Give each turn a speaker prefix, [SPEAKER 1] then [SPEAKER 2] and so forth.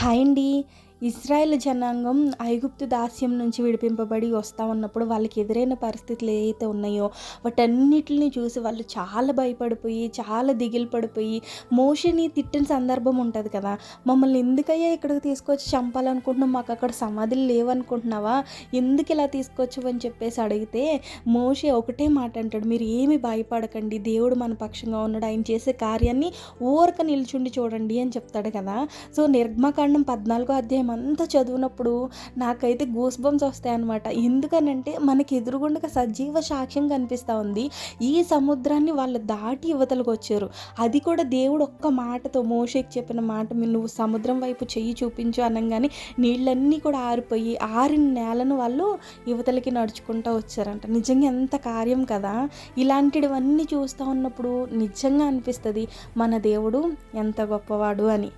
[SPEAKER 1] Hi అండి. Israel జనాంగం ఐగుప్తు దాస్యం నుంచి విడిపింపబడి వస్తూ ఉన్నప్పుడు వాళ్ళకి ఎదురైన పరిస్థితులు ఏవైతే ఉన్నాయో వాటన్నిటిని చూసి వాళ్ళు చాలా భయపడిపోయి చాలా దిగులు పడిపోయి మోషని తిట్టిన సందర్భం ఉంటుంది కదా. మమ్మల్ని ఎందుకయ్యా ఇక్కడికి తీసుకొచ్చి చంపాలనుకుంటున్నాం మాకు అక్కడ సమాధులు లేవనుకుంటున్నావా? ఎందుకు ఇలా తీసుకొచ్చు అని చెప్పేసి అడిగితే మోషే ఒకటే మాట అంటాడు. మీరు ఏమి భయపడకండి. దేవుడు మన పక్షంగా ఉన్నాడు. ఆయన చేసే కార్యాన్ని ఊరక నిల్చుండి చూడండి అని చెప్తాడు కదా. సో నిర్మకాండం పద్నాలుగో అధ్యాయం అంతా చదివినప్పుడు నాకైతే గూస్ బంప్స్ వస్తాయి అనమాట ఎందుకనంటే మనకి ఎదురుగుండగా సజీవ సాక్ష్యం కనిపిస్తూ ఉంది. ఈ సముద్రాన్ని వాళ్ళు దాటి యువతలకు వచ్చారు. అది కూడా దేవుడు ఒక్క మాటతో మోషేకి చెప్పిన మాట. నువ్వు సముద్రం వైపు చెయ్యి చూపించు అనగానే నీళ్ళన్నీ కూడా ఆరిపోయి ఆరిన నేలను వాళ్ళు యువతలకి నడుచుకుంటూ వచ్చారంట. నిజంగా ఎంత కార్యం కదా. ఇలాంటివన్నీ చూస్తూ ఉన్నప్పుడు నిజంగా అనిపిస్తుంది మన దేవుడు ఎంత గొప్పవాడు అని.